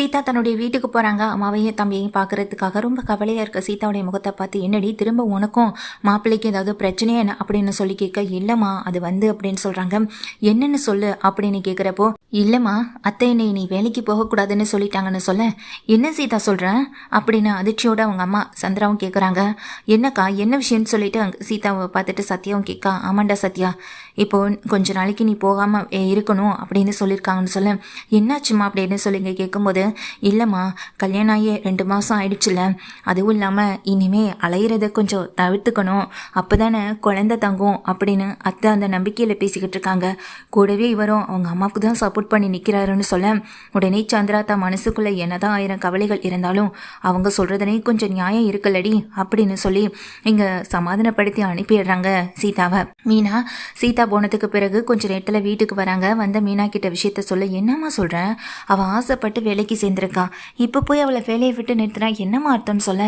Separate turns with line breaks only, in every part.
சீதா தன்னுடைய வீட்டுக்கு போகிறாங்க அம்மாவையும் தம்பியையும் பார்க்கறதுக்காக ரொம்ப கவலையாக இருக்க. சீதாவுடைய முகத்தை பார்த்து என்னடி திரும்ப உனக்கும் மாப்பிள்ளைக்கு ஏதாவது பிரச்சனையே என்ன? அப்படின்னு சொல்லி கேட்க இல்லைம்மா அது வந்து அப்படின்னு சொல்கிறாங்க என்னென்னு சொல்லு அப்படின்னு கேட்குறப்போ இல்லைம்மா அத்தை என்னை நீ வேலைக்கு போகக்கூடாதுன்னு சொல்லிட்டாங்கன்னு சொல்ல. என்ன சீதா சொல்கிறேன் அப்படின்னு அதிர்ச்சியோட அவங்க அம்மா சந்திராவும் கேட்குறாங்க என்னக்கா என்ன விஷயம்னு சொல்லிட்டு அங்கே சீதாவை பார்த்துட்டு சத்யாவும் கேட்கா. ஆமாண்டா சத்யா இப்போ கொஞ்ச நாளைக்கு நீ போகாமல் இருக்கணும் அப்படின்னு சொல்லியிருக்காங்கன்னு சொல்ல. என்னாச்சுமா அப்படின்னு சொல்லிங்க கேட்கும்போது இல்லைம்மா கல்யாணம் ஆகி ரெண்டு மாதம் ஆயிடுச்சுல அதுவும் இல்லாமல் இனிமே அலையிறத கொஞ்சம் தவிர்த்துக்கணும். அப்போ தானே குழந்த தங்கும் அப்படின்னு அத்தை அந்த நம்பிக்கையில் பேசிக்கிட்டு இருக்காங்க. கூடவே இவரும் அவங்க அம்மாவுக்கு தான் சப்போர்ட் பண்ணி நிற்கிறாருன்னு சொல்ல உடனே சந்திரா தான் மனசுக்குள்ளே என்னதான் ஆயிரம் கவலைகள் இருந்தாலும் அவங்க சொல்கிறதுனே கொஞ்சம் நியாயம் இருக்குல்லடி அப்படின்னு சொல்லி இங்கே சமாதானப்படுத்தி அனுப்பிடுறாங்க சீதாவை. மீனா சீதா போனதுக்கு பிறகு கொஞ்ச நேரத்தில் வீட்டுக்கு வராங்க. வந்த மீனா கிட்ட விஷயத்த சொல்ல. என்னம்மா சொல்கிறேன் அவள் ஆசைப்பட்டு வேலைக்கு சேர்ந்துருக்கா. இப்போ போய் அவளை வேலையை விட்டு நிறுத்தினா என்னம்மா அர்த்தம்னு சொல்ல?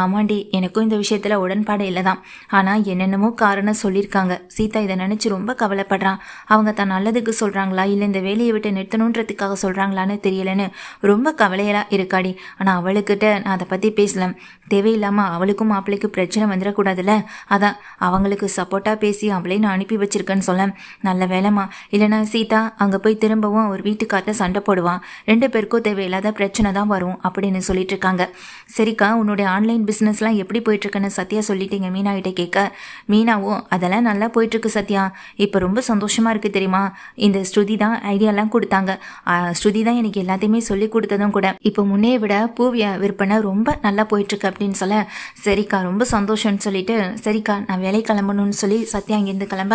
ஆமாண்டி எனக்கும் இந்த விஷயத்தில் உடன்பாடு இல்லை தான் ஆனால் என்னென்னமோ காரணம் சொல்லியிருக்காங்க. சீதா இதை நினச்சி ரொம்ப கவலைப்படுறான் அவங்க தான் நல்லதுக்கு சொல்கிறாங்களா இல்லை இந்த வேலையை விட்டு நிறுத்தணுன்றதுக்காக சொல்கிறாங்களான்னு தெரியலன்னு ரொம்ப கவலையெல்லாம் இருக்காடி. ஆனால் அவளுக்கிட்ட நான் அதை பற்றி பேசல. தேவையில்லாமல் அவளுக்கும் மாப்பிள்ளைக்கும் பிரச்சனை வந்துடக்கூடாதுல்ல? அதான் அவங்களுக்கு சப்போர்ட்டாக பேசி அவளே நான் அனுப்பி இருக்குன்னு சொல்ல நல்ல வேலைமா இல்லைனா சீதா அங்கே போய் திரும்பவும் ஒரு வீட்டுக்கார்ட்ட சண்டை போடுவான் ரெண்டு பேருக்கும் தேவையில்லாத பிரச்சனை தான் வரும் அப்படின்னு சொல்லிட்டு இருக்காங்க. சரிக்கா உன்னுடைய ஆன்லைன் பிஸ்னஸ்லாம் எப்படி போயிட்டுருக்குன்னு சத்யா சொல்லிட்டீங்க மீனாகிட்ட கேட்க. மீனாவும் அதெல்லாம் நல்லா போயிட்டுருக்கு சத்யா. இப்போ ரொம்ப சந்தோஷமாக இருக்குது தெரியுமா? இந்த ஸ்ருதி தான் ஐடியாலாம் கொடுத்தாங்க. ஸ்ருதி தான் எனக்கு எல்லாத்தையுமே சொல்லி கொடுத்ததும் கூட. இப்போ முன்னே விட பூவிய விற்பனை ரொம்ப நல்லா போயிட்டுருக்கு அப்படின்னு சொல்ல சரிக்கா ரொம்ப சந்தோஷம்னு சொல்லிட்டு சரிக்கா நான் வேலை கிளம்பணும்னு சொல்லி சத்யா இங்கேருந்து கிளம்ப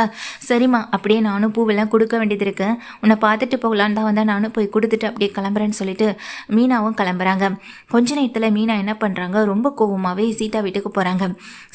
சரிம்மா அப்படியே நானும் பூவெல்லாம் கொடுக்க வேண்டியது இருக்கு. உன்னை பார்த்துட்டு போகலான்னு தான் வந்தால் நானும் போய் கொடுத்துட்டு அப்படியே கிளம்புறேன்னு சொல்லிட்டு மீனாவும் கிளம்புறாங்க. கொஞ்ச நேரத்தில் மீனா என்ன பண்ணுறாங்க ரொம்ப கோவமாகவே சீதா வீட்டுக்கு போகிறாங்க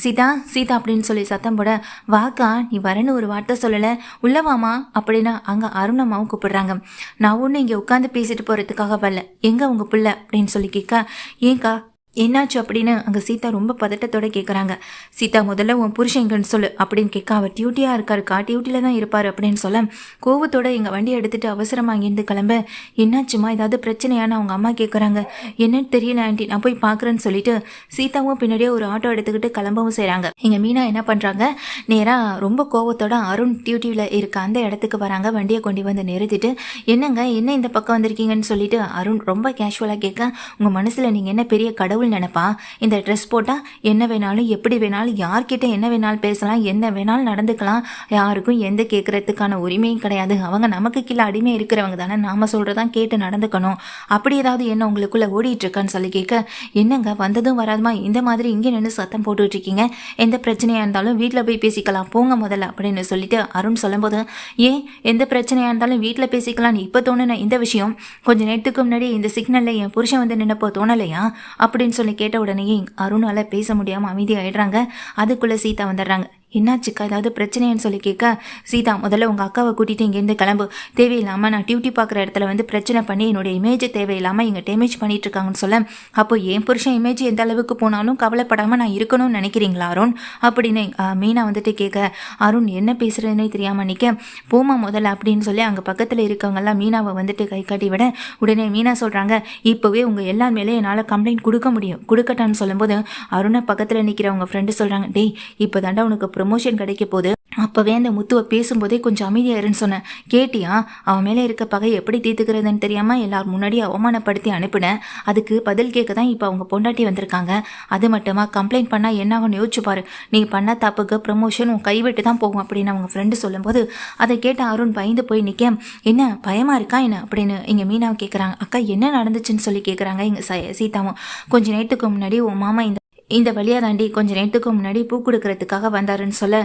சீதா சீதா அப்படின்னு சொல்லி சத்தம் போட வாக்கா நீ வரேன்னு ஒரு வார்த்தை சொல்லலை. உள்ளவாமா அப்படின்னா அங்கே அருணம்மாவும் கூப்பிடுறாங்க. நான் ஒன்றும் இங்கே உட்காந்து பேசிட்டு போகிறதுக்காக வரல. எங்கே உங்கள் பிள்ளை? அப்படின்னு சொல்லி கேட்க ஏன்க்கா என்னாச்சு அப்படின்னு அங்கே சீதா ரொம்ப பதட்டத்தோட கேட்குறாங்க சீதா முதல்ல உன் புருஷங்கன்னு சொல்லு அப்படின்னு கேட்க அவர் டியூட்டியாக இருக்காருக்கா? டியூட்டியில் தான் இருப்பார் அப்படின்னு சொல்ல கோவத்தோட எங்கள் வண்டியை எடுத்துட்டு அவசரமாக அங்கேருந்து கிளம்ப என்னாச்சுமா? ஏதாவது பிரச்சனையான அவங்க அம்மா கேட்குறாங்க என்னன்னு தெரியல ஆண்டி நான் போய் பார்க்குறேன்னு சொல்லிட்டு சீதாவும் பின்னாடியே ஒரு ஆட்டோ எடுத்துக்கிட்டு கிளம்பவும் செய்கிறாங்க எங்கள் மீனா என்ன பண்ணுறாங்க நேராக ரொம்ப கோவத்தோட அருண் டியூட்டியில் இருக்க அந்த இடத்துக்கு வராங்க. வண்டியை கொண்டு வந்து நிறுத்திட்டு என்னங்க என்ன இந்த பக்கம் வந்திருக்கீங்கன்னு சொல்லிட்டு அருண் ரொம்ப கேஷுவலாக கேட்க உங்கள் மனசில் நீங்கள் என்ன பெரிய கடவுள் நினைப்பா? இந்த ட்ரெஸ் போட்டால் என்ன வேணாலும் எப்படி வேணாலும் யார்கிட்ட என்ன வேணாலும் பேசலாம் என்ன வேணாலும் நடந்துக்கலாம். யாருக்கும் எந்த கேட்குறதுக்கான உரிமையும் கிடையாது. அவங்க நமக்கு கீழே அடிமை இருக்கிறவங்க தானே. நாம சொல்கிறதான் கேட்டு நடந்துக்கணும். அப்படி ஏதாவது என்ன உங்களுக்குள்ளே ஓடிட்டுருக்கான்னு சொல்லி கேட்க என்னங்க வந்ததும் வராதுமா? இந்த மாதிரி இங்கே நின்று சத்தம் போட்டுட்ருக்கீங்க எந்த பிரச்சனையாக இருந்தாலும் வீட்டில் போய் பேசிக்கலாம். போங்க முதல்ல அப்படின்னு சொல்லிட்டு அருண் சொல்லும்போது ஏன் எந்த பிரச்சனையாக இருந்தாலும் வீட்டில் பேசிக்கலாம்னு இப்போ தோணுன இந்த விஷயம் கொஞ்ச நேரத்துக்கு முன்னாடி இந்த சிக்னலில் என் புருஷன் வந்து நின்னப்போ தோணலையா? அப்படின்னு சொல்லி கேட்ட உடனேயே அருணால பேச முடியாமல் அமைதியாகிடுறாங்க அதுக்குள்ளே சீதா வந்துடுறாங்க. என்னாச்சுக்கா? ஏதாவது பிரச்சனைன்னு சொல்லி கேட்க சீதா முதல்ல உங்கள் அக்காவை கூட்டிகிட்டு இங்கேருந்து கிளம்பு. தேவையில்லாமல் நான் டியூட்டி பார்க்குற இடத்துல வந்து பிரச்சனை பண்ணி என்னுடைய இமேஜை தேவையில்லாமல் இங்கே டேமேஜ் பண்ணிகிட்ருக்காங்கன்னு சொல்ல அப்போ என் புருஷன் இமேஜ் எந்த அளவுக்கு போனாலும் கவலைப்படாமல் நான் இருக்கணும்னு நினைக்கிறீங்களா அருண்? அப்படின்னு மீனா வந்துட்டு கேட்க அருண் என்ன பேசுகிறதுனே தெரியாமல் நிற்க போமா முதல்ல அப்படின்னு சொல்லி அங்கே பக்கத்தில் இருக்கவங்கெல்லாம் மீனாவை வந்துட்டு கை காட்டி விட உடனே மீனா சொல்கிறாங்க இப்போவே உங்கள் எல்லார் மேலே என்னால் கம்ப்ளைண்ட் கொடுக்க முடியும். கொடுக்கட்டான்னு சொல்லும்போது அருணை பக்கத்தில் நிற்கிறவங்க ஃப்ரெண்டு சொல்கிறாங்க டேய் இப்போ தாண்டா உனக்கு ப்ரொமோஷன் கிடைக்க போகுது. அப்போவே அந்த முத்துவை பேசும்போதே கொஞ்சம் அமைதியாயிருன்னு சொன்னேன். கேட்டியா அவன் மேலே இருக்க பகை எப்படி தீர்த்துக்கிறதுன்னு தெரியாமல் எல்லார் முன்னாடி அவமானப்படுத்தி அனுப்பினேன். அதுக்கு பதில் கேட்க தான் இப்போ அவங்க பொண்டாட்டி வந்திருக்காங்க. அது மட்டுமா கம்ப்ளைண்ட் பண்ணால் என்ன ஆகும்னு யோசிச்சு பாரு. நீ பண்ண தப்புக்கு ப்ரமோஷன் உன் கைவிட்டு தான் போகும் அப்படின்னு அவங்க ஃப்ரெண்டு சொல்லும்போது அதை கேட்ட அருண் பயந்து போய் நிற்க என்ன பயமா இருக்கா என்ன அப்படின்னு இங்கே மீனாவை கேட்குறாங்க அக்கா என்ன நடந்துச்சுன்னு சொல்லி கேட்குறாங்க எங்கள் சீதாவும். கொஞ்சம் நேரத்துக்கு முன்னாடி உன் மாமா இந்த இந்த வழியா தாண்டி கொஞ்ச நேரத்துக்கு முன்னாடி பூ கொடுக்கறதுக்காக வந்தாருன்னு சொல்ல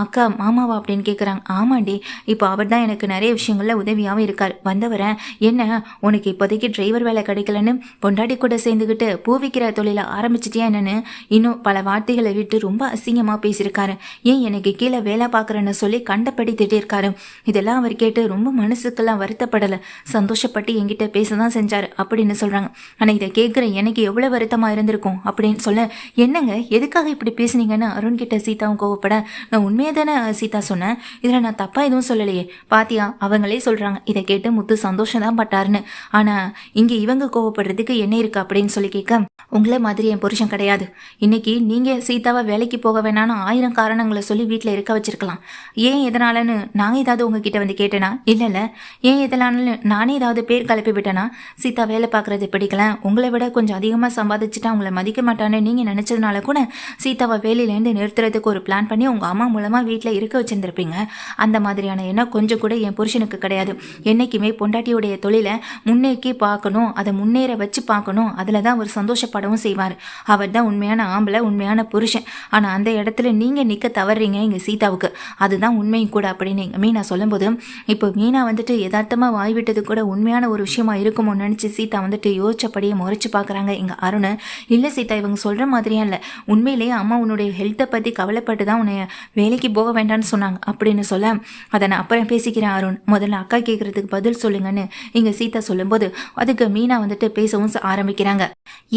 அக்கா மாமாவா? அப்படின்னு கேட்குறாங்க ஆமாண்டி இப்போ அவர் தான் எனக்கு நிறைய விஷயங்களில் உதவியாகவும் இருக்கார். வந்தவரேன் என்ன உனக்கு இப்போதைக்கு டிரைவர் வேலை கிடைக்கலன்னு பொண்டாட்டி கூட சேர்ந்துக்கிட்டு பூ விற்கிற தொழிலை ஆரம்பிச்சிட்டியா என்னன்னு இன்னும் பல வார்த்தைகளை விட்டு ரொம்ப அசிங்கமாக பேசியிருக்காரு. ஏன் எனக்கு கீழே வேலை பார்க்குறேன்னு சொல்லி கண்டபடி திட்டிருக்காரு இதெல்லாம் அவர் கேட்டு ரொம்ப மனசுக்கெல்லாம் வருத்தப்படலை. சந்தோஷப்பட்டு என்கிட்ட பேச தான் செஞ்சார் அப்படின்னு சொல்கிறாங்க ஆனால் இதை கேட்குற எனக்கு எவ்வளோ வருத்தமாக இருந்திருக்கும்? அப்படின்னு சொல்ல என்னங்க எதுக்காக இப்படி பேசுனீங்கன்னு அருண் கிட்ட சீதாவும் கோவப்பட நான் உண்மையை தானே சீதா சொன்னேன்? இதில் நான் தப்பாக எதுவும் சொல்லலையே. பாத்தியா அவங்களே சொல்கிறாங்க இதை கேட்டு முத்து சந்தோஷம் தான் பட்டாருன்னு. ஆனால் இங்கே இவங்க கோவப்படுறதுக்கு என்ன இருக்கு அப்படின்னு சொல்லி கேட்க உங்களே மாதிரி என் புருஷன் கிடையாது. இன்னைக்கு நீங்கள் சீதாவை வேலைக்கு போக வேணாம்னு ஆயிரம் காரணங்களை சொல்லி வீட்டில் இருக்க வச்சிருக்கலாம். ஏன் எதனாலன்னு நான் ஏதாவது உங்ககிட்ட வந்து கேட்டேனா? இல்லை இல்லை. ஏன் எதனாலன்னு நானே ஏதாவது பேர் கிளப்பி விட்டேனா? சீதா வேலை பார்க்குறது பிடிக்கல. உங்களை விட கொஞ்சம் அதிகமாக சம்பாதிச்சுட்டா உங்களை மதிக்க மாட்டான்னு நீங்கள் நினச்சதுனால கூட சீதாவை வேலையிலேருந்து நிறுத்துறதுக்கு ஒரு பிளான் பண்ணி உங்கள் அம்மா மூலமாக வீட்டில் இருக்க வச்சுருந்துருப்பீங்க. அந்த மாதிரியான எண்ணம் கொஞ்சம் கூட என் புருஷனுக்கு கிடையாது. என்றைக்குமே பொண்டாட்டியுடைய தொழிலை முன்னேக்கி பார்க்கணும் அதை முன்னேற வச்சு பார்க்கணும். அதில் தான் ஒரு சந்தோஷப்படவும் செய்வார். அவர் தான் உண்மையான ஆம்பளை உண்மையான புருஷன். ஆனால் அந்த இடத்துல நீங்கள் நிற்க தவறுறீங்க எங்கள் சீதாவுக்கு. அதுதான் உண்மையும் கூட அப்படின்னு எங்கள் மீனா சொல்லும்போது இப்போ மீனா வந்துட்டு யதார்த்தமாக வாய் விட்டது கூட உண்மையான ஒரு விஷயமா இருக்குமோ நினச்சி சீதா வந்துட்டு யோசிச்சபடியே முறைச்சு பார்க்குறாங்க எங்கள் அருண். இல்லை சீதா இவங்க சொல்கிற மாதிரி மாதிரியா இல்லை. உண்மையிலேயே அம்மா உன்னுடைய ஹெல்த்தை பற்றி கவலைப்பட்டு தான் உன்னை வேலைக்கு போக வேண்டாம்னு சொன்னாங்க. அப்படின்னு சொல்ல அதை நான் அப்புறம் பேசிக்கிறேன் அருண். முதல்ல அக்கா கேட்குறதுக்கு பதில் சொல்லுங்கன்னு இங்கே சீதா சொல்லும்போது அதுக்கு மீனா வந்துட்டு பேசவும் ஆரம்பிக்கிறாங்க.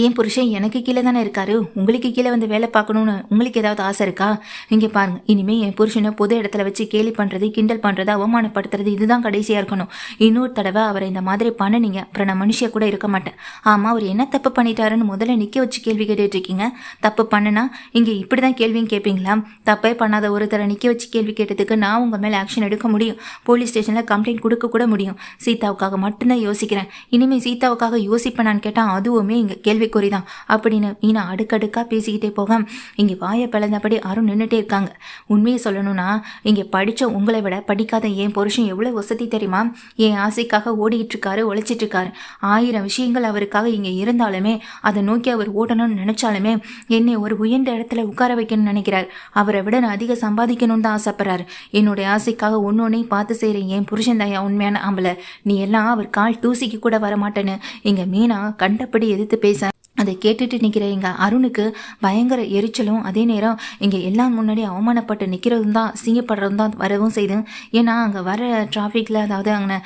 ஏன் புருஷன் எனக்கு கீழே தானே இருக்காரு? உங்களுக்கு கீழே வந்து வேலை பார்க்கணும்னு உங்களுக்கு ஏதாவது ஆசை இருக்கா? இங்கே பாருங்க. இனிமேல் என் புருஷனை பொது இடத்துல வச்சு கேலி பண்ணுறது கிண்டல் பண்ணுறது அவமானப்படுத்துறது இதுதான் கடைசியாக இருக்கணும். இன்னொரு தடவை அவரை இந்த மாதிரி பண்ணுனீங்க அப்புறம் நான் மனுஷியா கூட இருக்க மாட்டேன். ஆமாம் அவர் என்ன தப்பு பண்ணிட்டாருன்னு முதல்ல நிற்க வச்சு கேள்வி கேட்டுட்டு இருக்கீங்க. தப்பு பண்ணுனா இங்கே இப்படி தான் கேள்வியும் கேட்பீங்களா தப்பே பண்ணாத ஒருத்தரை நிற்க வச்சு கேள்வி கேட்டதுக்கு நான் உங்கள் மேலே ஆக்ஷன் எடுக்க முடியும். போலீஸ் ஸ்டேஷனில் கம்ப்ளைண்ட் கொடுக்க கூட முடியும். சீதாவுக்காக மட்டும்தான் யோசிக்கிறேன். இனிமேல் சீதாவுக்காக யோசிப்பேனான்னு கேட்டால் அதுவுமே இங்கே கேள்விக்குறி தான் அப்படின்னு மீனா அடுக்கடுக்காக பேசிக்கிட்டே போக இங்கே வாயை பிளந்தபடி அருண் நின்றுட்டே இருக்காங்க. உண்மையை சொல்லணும்னா இங்கே படித்த உங்களை விட படிக்காத என் புருஷன் எவ்வளோ வசதி தெரியுமா? என் ஆசைக்காக ஓடிக்கிட்டு இருக்காரு உழைச்சிட்டு இருக்காரு ஆயிரம் விஷயங்கள் அவருக்காக இங்கே இருந்தாலுமே அதை நோக்கி அவர் ஓடணும்னு நினச்சாலுமே என்னை ஒரு உயர்ந்த இடத்துல உட்கார வைக்கணும்னு நினைக்கிறார். அவரை விட நான் அதிக சம்பாதிக்கணும்னு தான் ஆசைப்படுறாரு. என்னுடைய ஆசைக்காக ஒன்னொன்னையும் பார்த்து செய்கிறேன் என் புருஷன் தயா உண்மையான ஆம்பளை. நீ எல்லாம் அவர் கால் தூசிக்கு கூட வர மாட்டேன்னு இங்கே மீனா கண்டபடி எதிர்த்து பேச அதை கேட்டுட்டு நிற்கிற எங்கள் அருணுக்கு பயங்கர எரிச்சலும் அதே நேரம் இங்கே எல்லாம் முன்னாடி அவமானப்பட்டு நிற்கிறதும் தான் சிங்கப்படுறதும் தான் வரவும் செய்து. ஏன்னா அங்கே வர டிராஃபிக்கில் அதாவது அங்கே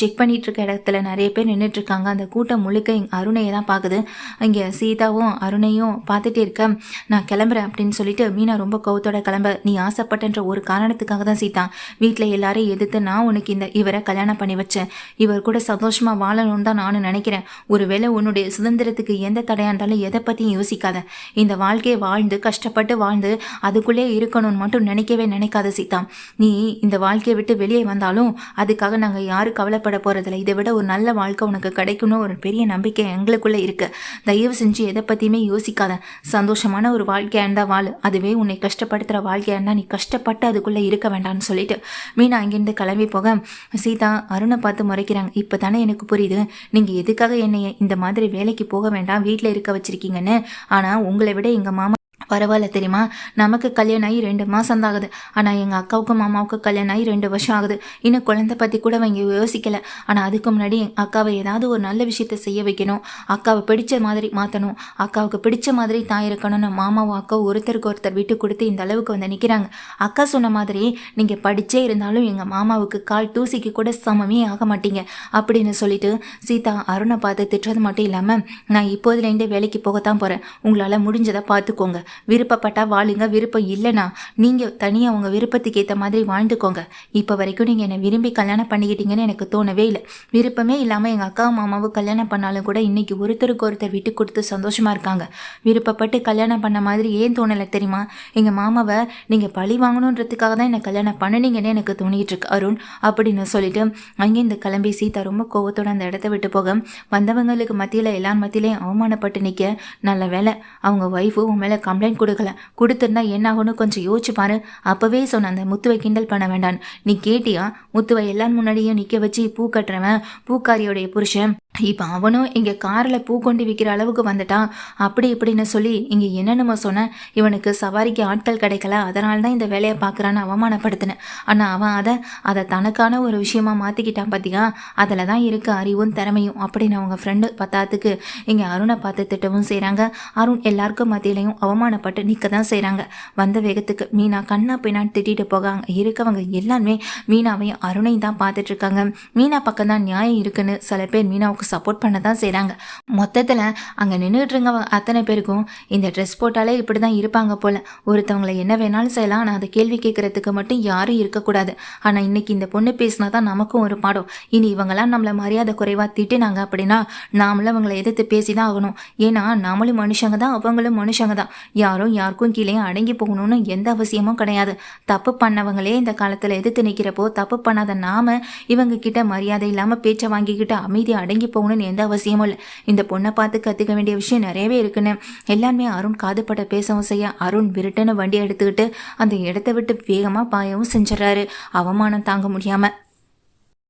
செக் பண்ணிட்டு இருக்க இடத்துல நிறைய பேர் நின்றுட்டுருக்காங்க அந்த கூட்டம் முழுக்க எங்கள் அருணையை தான் பார்க்குது இங்கே சீதாவும் அருணையும் பார்த்துட்டே இருக்க நான் கிளம்புறேன் அப்படின்னு சொல்லிட்டு மீனா ரொம்ப கோவத்தோட கிளம்ப நீ ஆசைப்பட்டன்ற ஒரு காரணத்துக்காக தான் சீதா வீட்டில் எல்லாரையும் எதிர்த்து நான் உனக்கு இந்த இவரை கல்யாணம் பண்ணி வச்சேன். இவர் கூட சந்தோஷமாக வாழணும்னு தான் நானும் நினைக்கிறேன். ஒருவேளை உன்னுடைய சுதந்திரத்துக்கு எந்த தடையாக இருந்தாலும் எதை பற்றியும் யோசிக்காத. இந்த வாழ்க்கையை வாழ்ந்து கஷ்டப்பட்டு வாழ்ந்து அதுக்குள்ளே இருக்கணும்னு மட்டும் நினைக்கவே நினைக்காத சீதா. நீ இந்த வாழ்க்கையை விட்டு வெளியே வந்தாலும் அதுக்காக நாங்கள் யாரும் கவலைப்பட போகிறதில்ல இதை விட ஒரு நல்ல வாழ்க்கை உனக்கு கிடைக்கணும் ஒரு பெரிய நம்பிக்கை எங்களுக்குள்ளே இருக்குது தயவு செஞ்சு எதை பற்றியுமே யோசிக்காத. சந்தோஷமான ஒரு வாழ்க்கையாக இருந்தால் வாழ். அதுவே உன்னை கஷ்டப்படுத்துகிற வாழ்க்கையாக இருந்தால் நீ கஷ்டப்பட்டு அதுக்குள்ளே இருக்க வேண்டாம்னு சொல்லிட்டு. மீனா அங்கேருந்து கிளம்பி போக சீதா அருணை பார்த்து முறைக்கிறாங்க. இப்போ தானே எனக்கு புரியுது. நீங்கள் எதுக்காக என்னை இந்த மாதிரி வேலைக்கு போக வேண்டாம் வீட்டில் இருக்க வச்சிருக்கீங்கன்னு. ஆனால் உங்களை விட எங்கள் மாமா பரவாயில்ல தெரியுமா? நமக்கு கல்யாணம் ஆகி ரெண்டு மாதம் தான் ஆகுது. ஆனால் எங்கள் அக்காவுக்கும் மாமாவுக்கு கல்யாணம் ஆகி ரெண்டு வருஷம் ஆகுது. இன்னும் குழந்தை பற்றி கூட அவங்க யோசிக்கலை. ஆனால் அதுக்கு முன்னாடி என் அக்காவை ஏதாவது ஒரு நல்ல விஷயத்த செய்ய வைக்கணும். அக்காவை பிடிச்ச மாதிரி மாற்றணும் அக்காவுக்கு பிடிச்ச மாதிரி தான் இருக்கணும்னு மாமாவும் அக்காவும் ஒருத்தருக்கு ஒருத்தர் விட்டு கொடுத்து இந்த அளவுக்கு வந்து நிற்கிறாங்க அக்கா சொன்ன மாதிரி நீங்கள் படித்தே இருந்தாலும் எங்கள் மாமாவுக்கு கால் தூசிக்கு கூட சமமே ஆக மாட்டீங்க. அப்படின்னு சொல்லிட்டு சீதா அருணை பார்த்து திட்டுறது மட்டும் இல்லாமல் நான் இப்போதுலேருந்தே வேலைக்கு போகத்தான் போகிறேன் உங்களால் முடிஞ்சதை பார்த்துக்கோங்க. விருப்பப்பட்டா வாழுங்க விருப்பம் இல்லைனா நீங்கள் தனியாக உங்கள் விருப்பத்துக்கு ஏற்ற மாதிரி வாழ்ந்துக்கோங்க. இப்போ வரைக்கும் நீங்கள் என்னை விரும்பி கல்யாணம் பண்ணிக்கிட்டீங்கன்னு எனக்கு தோணவே இல்லை. விருப்பமே இல்லாமல் எங்கள் அக்கா மாமாவும் கல்யாணம் பண்ணாலும் கூட இன்னைக்கு ஒருத்தருக்கு ஒருத்தர் விட்டு கொடுத்து சந்தோஷமாக இருக்காங்க. விருப்பப்பட்டு கல்யாணம் பண்ண மாதிரி ஏன் தோணலை தெரியுமா? எங்கள் மாமாவை நீங்கள் பழி வாங்கணுன்றதுக்காக தான் என்னை கல்யாணம் பண்ணுனீங்கன்னு எனக்கு தோணிட்டு இருக்கு. அருண் அப்படின்னு சொல்லிட்டு இந்த கிளம்பி சீதா ரொம்ப கோவத்தோட அந்த இடத்த விட்டு போக வந்தவங்களுக்கு மத்தியில் எல்லார் மத்தியிலையும் அவமானப்பட்டு நிற்க நல்ல வேலை அவங்க ஒய்ஃபு உன் மேலே கம்ப்ளைண்ட் கொடுக்கல. கொடுத்துருந்தா என்ன ஆகும்னு கொஞ்சம் யோசிச்சு பாரு. அப்போவே சொன்ன அந்த முத்துவை கிண்டல் பண்ண வேண்டாம் நீ கேட்டியா? முத்துவை எல்லார் முன்னாடியும் நிற்க வச்சு பூ கட்டுறவன் பூக்காரியோடைய புருஷன். இப்போ அவனும் இங்கே காரில் பூ கொண்டு விற்கிற அளவுக்கு வந்துட்டான். அப்படி இப்படின்னு சொல்லி இங்கே என்னென்னமோ சொன்னேன் இவனுக்கு சவாரிக்கு ஆட்கள் கிடைக்கல. அதனால தான் இந்த வேலையை பார்க்குறான்னு அவமானப்படுத்தினேன். ஆனால் அவன் அதை அதை தனக்கான ஒரு விஷயமா மாற்றிக்கிட்டான் பார்த்தியா அதில் தான் இருக்க அறிவும் திறமையும் அப்படின்னு அவங்க ஃப்ரெண்டு பத்தாத்துக்கு இங்கே அருணை பார்த்து திட்டவும் செய்கிறாங்க அருண் எல்லாருக்கும் மத்தியிலையும் அவமானப்பட்டு நிற்க தான் செய்கிறாங்க வந்த வேகத்துக்கு மீனா கண்ணா பின்னான்னு திட்டிட்டு போகாங்க. இருக்கவங்க எல்லாருமே மீனாவையும் அருணையும் தான் பார்த்துட்ருக்காங்க மீனா பக்கம் தான் நியாயம் இருக்குன்னு சில பேர் மீனாவுக்கு சப்போர்ட் பண்ண தான் செய்கிறாங்க மொத்தத்தில் அங்கே நின்றுட்டுருங்க அத்தனை பேருக்கும் இந்த ட்ரெஸ் போட்டாலே இப்படி தான் இருப்பாங்க போல். ஒருத்தவங்களை என்ன வேணாலும் செய்யலாம். ஆனால் அதை கேள்வி கேட்குறதுக்கு மட்டும் யாரும் இருக்கக்கூடாது. ஆனால் இன்னைக்கு இந்த பொண்ணு பேசினா தான் நமக்கும் ஒரு பாடம். இனி இவங்கெல்லாம் நம்மளை மரியாதை குறைவாக திட்டினாங்க அப்படின்னா நாமளும் அவங்கள எதிர்த்து பேசி தான் ஆகணும். ஏன்னா நாமளும் மனுஷங்க தான் அவங்களும் மனுஷங்க தான் யாரும் யாருக்கும் கீழே அடங்கி போகணும்னு எந்த அவசியமும் கிடையாது. தப்பு பண்ணவங்களே இந்த காலத்தில் எதிர்த்து நிற்கிறப்போ தப்பு பண்ணாத நாம இவங்க கிட்ட மரியாதை இல்லாமல் பேச்சை வாங்கிக்கிட்டு அமைதி அடங்கி போகணும்னு எந்த அவசியமும் இல்லை. இந்த பொண்ணை பார்த்து கற்றுக்க வேண்டிய விஷயம் நிறையவே இருக்குன்னு. எல்லாருமே அருண் காதுபட பேசவும் செய்ய அருண் விருட்டுன்னு வண்டி எடுத்துக்கிட்டு அந்த இடத்த விட்டு வேகமாக பாயவும் செஞ்சிடறாரு. அவமானம் தாங்க முடியாமல்